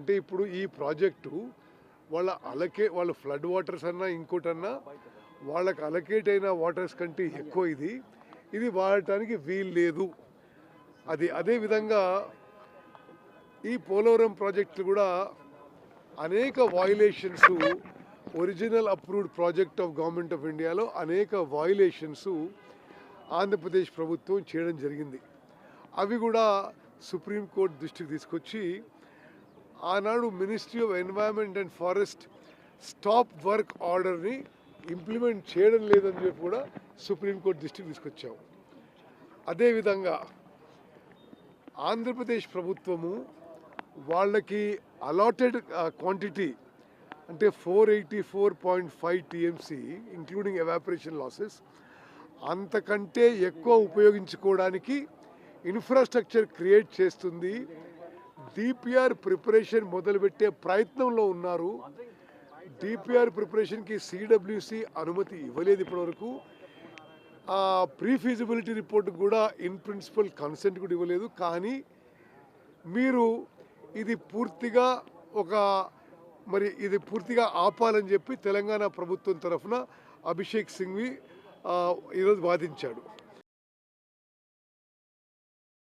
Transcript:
అంటే ఇప్పుడు ఈ ప్రాజెక్టు వాళ్ళ అలకే వాళ్ళ ఫ్లడ్ వాటర్స్ అన్నా ఇంకోటన్నా వాళ్ళకి అలకేట్ అయిన వాటర్స్ కంటే ఎక్కువ ఇది. ఇది వాడటానికి వీలు లేదు. అది అదే విధంగా ఈ పోలవరం ప్రాజెక్టులు కూడా అనేక violations original approved project of government of ఇండియాలో అనేక వాయులేషన్స్ ఆంధ్రప్రదేశ్ ప్రభుత్వం చేయడం జరిగింది. అవి కూడా సుప్రీంకోర్టు దృష్టికి తీసుకొచ్చి ఆనాడు ministry of environment and forest stop work ఆర్డర్ని ఇంప్లిమెంట్ చేయడం లేదని చెప్పి కూడా సుప్రీంకోర్టు దృష్టికి తీసుకొచ్చాము అదేవిధంగా ఆంధ్రప్రదేశ్ ప్రభుత్వము వాళ్ళకి అలాటెడ్ క్వాంటిటీ అంటే four eighty four point five TMC including evaporation losses అంతకంటే ఎక్కువ ఉపయోగించుకోవడానికి ఇన్ఫ్రాస్ట్రక్చర్ క్రియేట్ చేస్తుంది డిపిఆర్ ప్రిపరేషన్ మొదలుపెట్టే ప్రయత్నంలో ఉన్నారు. డిపిఆర్ ప్రిపరేషన్కి సిడబ్ల్యూసి అనుమతి ఇవ్వలేదు ఇప్పటివరకు. ఆ ప్రీ ఫీజిబిలిటీ రిపోర్ట్ కూడా ఇన్ ప్రిన్సిపల్ కన్సెంట్ కూడా ఇవ్వలేదు. కానీ మీరు ఇది పూర్తిగా ఒక మరి ఇది పూర్తిగా ఆపాలని చెప్పి తెలంగాణ ప్రభుత్వం తరఫున అభిషేక్ సింఘ్వి ఈరోజు వాదించాడు.